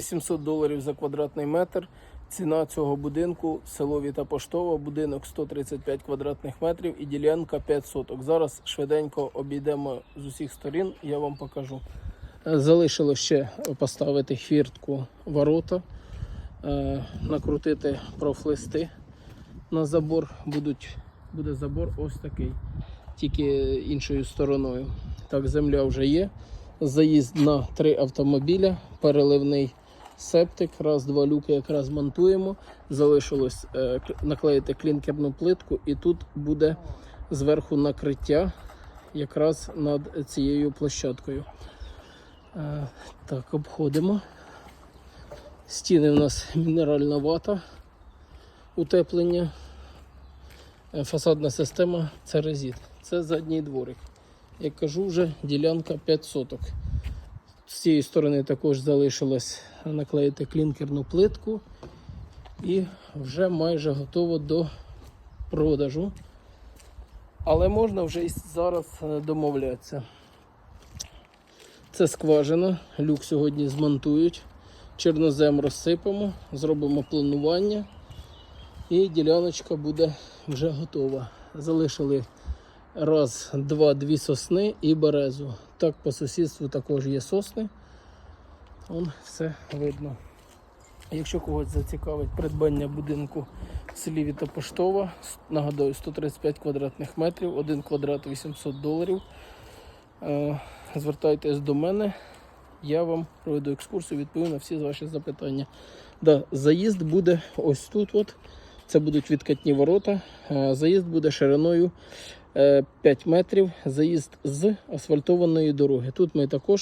700 доларів за квадратний метр. Ціна цього будинку село Віта Поштова, будинок 135 квадратних метрів і ділянка 5 соток. Зараз швиденько обійдемо з усіх сторін, я вам покажу. Е, Залишилось ще поставити хвіртку ворота, е, накрутити профлисти на забор. Будуть, буде забор ось такий, тільки іншою стороною. Так, земля вже є. Заїзд на три автомобіля, переливний септик, раз, два люки якраз монтуємо. Залишилось е, наклеїти клінкерну плитку, і тут буде зверху накриття якраз над цією площадкою. Е, так, обходимо. Стіни у нас мінеральна вата, утеплення. Е, Фасадна система це резит. Це задній дворик. Як кажу, вже ділянка 5 соток. З цієї сторони також залишилось наклеїти клінкерну плитку і вже майже готово до продажу. Але можна вже і зараз е, домовлятися. Це скважина, люк сьогодні змонтують, чорнозем розсипемо, зробимо планування і діляночка буде вже готова. Залишили раз, два, дві сосни і березу. Так, по сусідству також є сосни. Вон все видно. Якщо когось зацікавить придбання будинку в селі Віта Поштова, нагадаю, 135 квадратних метрів, 1 квадрат 800 доларів. Е, Звертайтесь до мене, я вам проведу екскурсію, відповім на всі ваші запитання. Да, заїзд буде ось тут. От. Це будуть відкатні ворота. Е, Заїзд буде шириною 5 метрів. Заїзд з асфальтованої дороги. Тут ми також